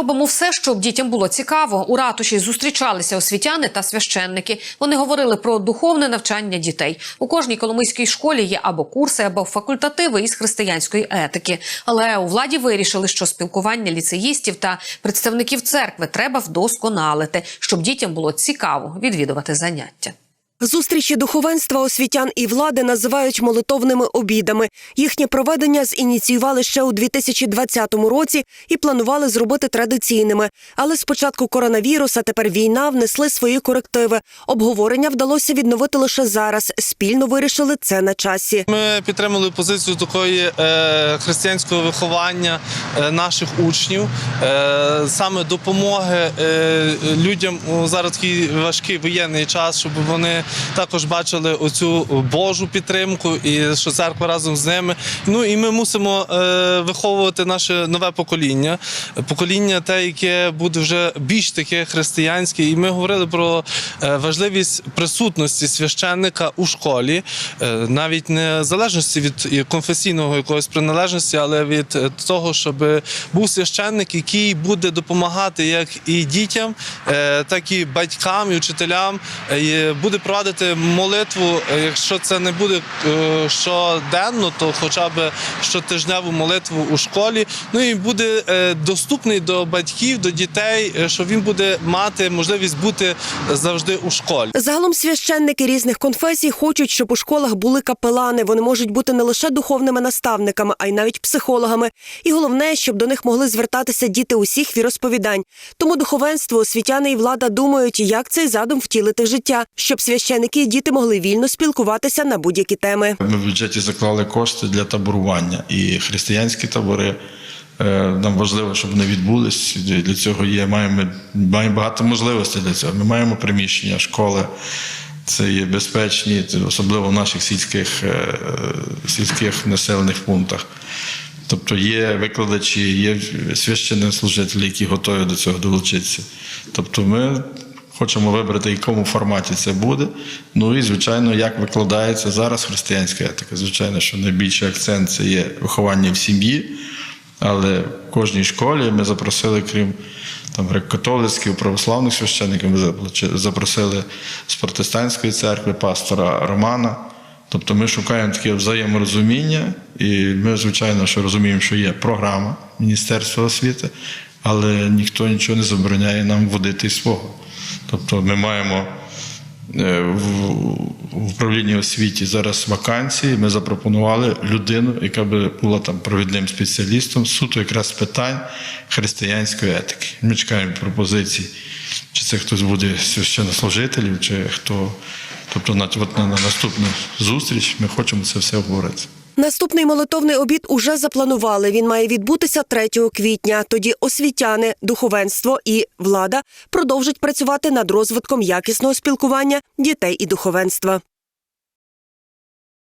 Зробимо все, щоб дітям було цікаво. У ратуші зустрічалися освітяни та священники. Вони говорили про духовне навчання дітей. У кожній коломийській школі є або курси, або факультативи із християнської етики. Але у владі вирішили, що спілкування ліцеїстів та представників церкви треба вдосконалити, щоб дітям було цікаво відвідувати заняття. Зустрічі духовенства, освітян і влади називають молитовними обідами. Їхнє проведення зініціювали ще у 2020 році і планували зробити традиційними. Але спочатку коронавірус, тепер війна внесли свої корективи. Обговорення вдалося відновити лише зараз. Спільно вирішили це на часі. Ми підтримали позицію такої е, християнського виховання е, наших учнів, е, саме допомоги е, людям у зараз такий важкий воєнний час, щоб вони також бачили оцю Божу підтримку і що церква разом з ними. Ну і ми мусимо е, виховувати наше нове покоління, покоління те, яке буде вже більш таке християнське. І ми говорили про е, важливість присутності священника у школі, е, навіть не залежності від конфесійного якогось приналежності, але від того, щоб був священник, який буде допомагати як і дітям, так і батькам і вчителям. Буде провадити молитву. е, Якщо це не буде е, щоденно, то хоча б щотижневу молитву у школі. Ну і буде е, доступний до батьків, до дітей, що він буде мати можливість бути завжди у школі. Загалом священники різних конфесій хочуть, щоб у школах були капелани. Вони можуть бути не лише духовними наставниками, а й навіть психологами. І головне, щоб до них могли звертатися діти усіх віросповідань. Тому духовенство, освітяни і влада думають, як цей задум втілити в життя, щоб священики і діти могли вільно спілкуватися на будь-які теми. Ми в бюджеті заклали кошти для таборування і християнські табори. е, Нам важливо, щоб вони відбулись. Для цього є маємо, маємо багато можливостей для цього. Ми маємо приміщення, школи. Це є безпечні, особливо в наших сільських, е, сільських населених пунктах. Тобто є викладачі, є священнослужителі, які готові до цього долучитися. Тобто ми хочемо вибрати, в якому форматі це буде. Ну і, звичайно, як викладається зараз християнська етика. Звичайно, що найбільший акцент це є виховання в сім'ї, але в кожній школі ми запросили, крім там греко-католицьких, православних священників, ми запросили з протестантської церкви пастора Романа. Тобто ми шукаємо таке взаєморозуміння, і ми, звичайно, що розуміємо, що є програма Міністерства освіти, але ніхто нічого не забороняє нам вводити й свого. Тобто ми маємо е, в управлінні освіті зараз вакансії. Ми запропонували людину, яка би була там провідним спеціалістом суто якраз питань християнської етики. Ми чекаємо пропозицій, чи це хтось буде священнослужителів, чи хто. Тобто на, на наступну зустріч ми хочемо це все обговорити. Наступний молитовний обід уже запланували. Він має відбутися 3 квітня. Тоді освітяни, духовенство і влада продовжать працювати над розвитком якісного спілкування дітей і духовенства.